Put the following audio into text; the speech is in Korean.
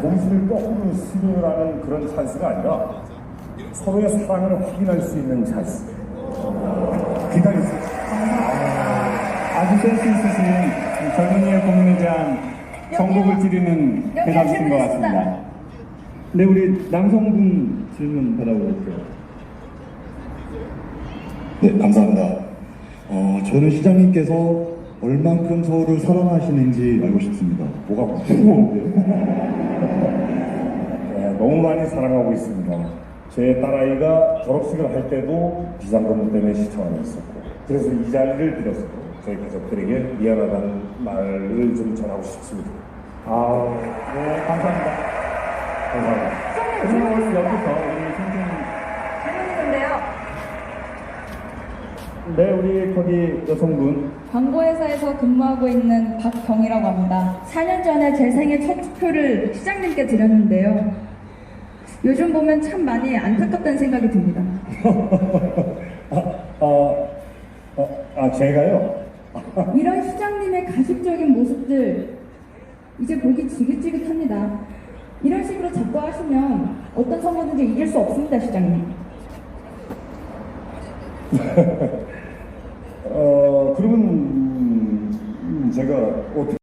공신을 거꾸로 수령을 하는 그런 찬스가 아니라 서로의 사랑을 확인할 수 있는 찬스. 기다리세요. 아주 센스 있으신 이 젊은이의 고민에 대한 정복을 여기요, 대답이신 것. 같습니다. 네, 우리 남성분 질문 받아보겠습니다. 네, 감사합니다. 어, 저는 시장님께서 얼만큼 서울을 사랑하시는지 알고 싶습니다. 뭐가 무서운데? 네, 너무 많이 사랑하고 있습니다. 제 딸아이가 졸업식을 할 때도 비상근무 때문에 시청 안 했었고, 그래서 이 자리를 빌어서 저희 가족들에게 미안하다는 말을 좀 전하고 싶습니다. 아, 네, 감사합니다. 감사합니다. 그리고 여기서 우리 선생님, 질문 있는데요. 네, 우리 거기 여성분. 광고회사에서 근무하고 있는 박경이라고 합니다. 4년 전에 제 생애 첫 투표를 시장님께 드렸는데요. 요즘 보면 참 많이 안타깝다는 생각이 듭니다. 아, 아, 아, 제가요? 이런 시장님의 가식적인 모습들 이제 보기 지긋지긋합니다. 이런 식으로 자꾸 하시면 어떤 선거든지 이길 수 없습니다, 시장님. 어, 그러면 음, 제가 어떻게